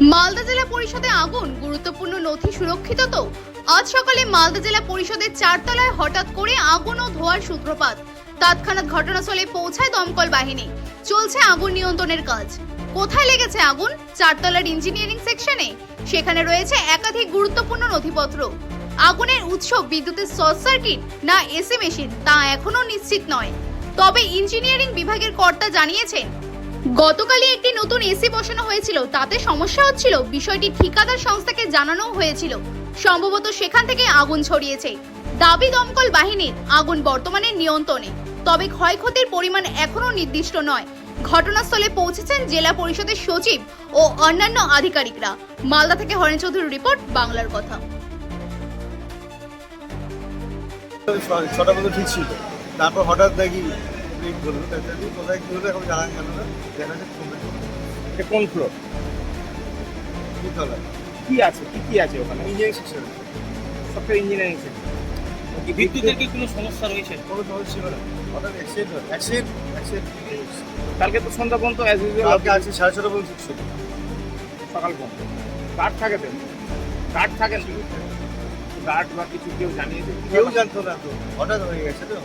মালদা জেলা পরিষদে আগুন, গুরুত্বপূর্ণ নথি সুরক্ষিত তো? আজ সকালে মালদা জেলা পরিষদের চারতলায় হঠাৎ করে আগুন ও ধোঁয়ার সূত্রপাত। তৎক্ষণাৎ ঘটনাস্থলে পৌঁছায় দমকল বাহিনী। চলছে আগুন নিয়ন্ত্রণের কাজ। কোথায় লেগেছে আগুন? চারতলার ইঞ্জিনিয়ারিং সেকশনে। সেখানে রয়েছে একাধিক গুরুত্বপূর্ণ নথিপত্র। আগুনের উৎস বিদ্যুতের শর্ট সার্কিট না এসি মেশিন তা এখনও নিশ্চিত নয়। তবে ইঞ্জিনিয়ারিং বিভাগের কর্তা জানিয়েছেন গতকালই একটি নতুন এসি বসানো হয়েছিল। তাতে সমস্যা হচ্ছিল, বিষয়টি ঠিকাদার সংস্থাকে জানানো হয়েছিল। সম্ভবত সেখান থেকে আগুন ছড়িয়েছে। দাবি দমকল বাহিনীর, আগুন বর্তমানে নিয়ন্ত্রণে। তবে ক্ষয়ক্ষতির পরিমাণ এখনও নির্দিষ্ট নয়। ঘটনাস্থলে পৌঁছেছেন জেলা পরিষদের সচিব ও অন্যান্য আধিকারিকরা। মালদা থেকে হরেন চৌধুরীর রিপোর্ট, বাংলার কথা। ছটা পর্যন্ত ঠিক ছিল। তারপর হঠাৎ দেখি লিক হলো তারপরে দেখি কোথায় কী এখন জানা গেল না। দেখা যাচ্ছে কোন ফ্লোর কি আছে? কি কি আছে ওখানে? Engineering section. সবটা ইঞ্জিনিয়ারিং কি বিদ্যুতের কি কোনো সমস্যা রয়েছে? কোনো সমস্যা ছিল না। হঠাৎ অ্যাক্সিডেন্ট অ্যাক্সিডেন্ট অ্যাক্সিডেন্ট কালকে তো সন্ধ্যা পর্যন্ত অ্যাজ কালকে ইউজুয়াল আছে সাড়ে ছটা পর্যন্ত ছিল। সকাল পর্যন্ত। গার্ড থাকে তো? গার্ড থাকেন গার্ড বা কিছু কেউ জানিয়েছে কেউ জানতো না তো। হঠাৎ হয়ে গেছে তো।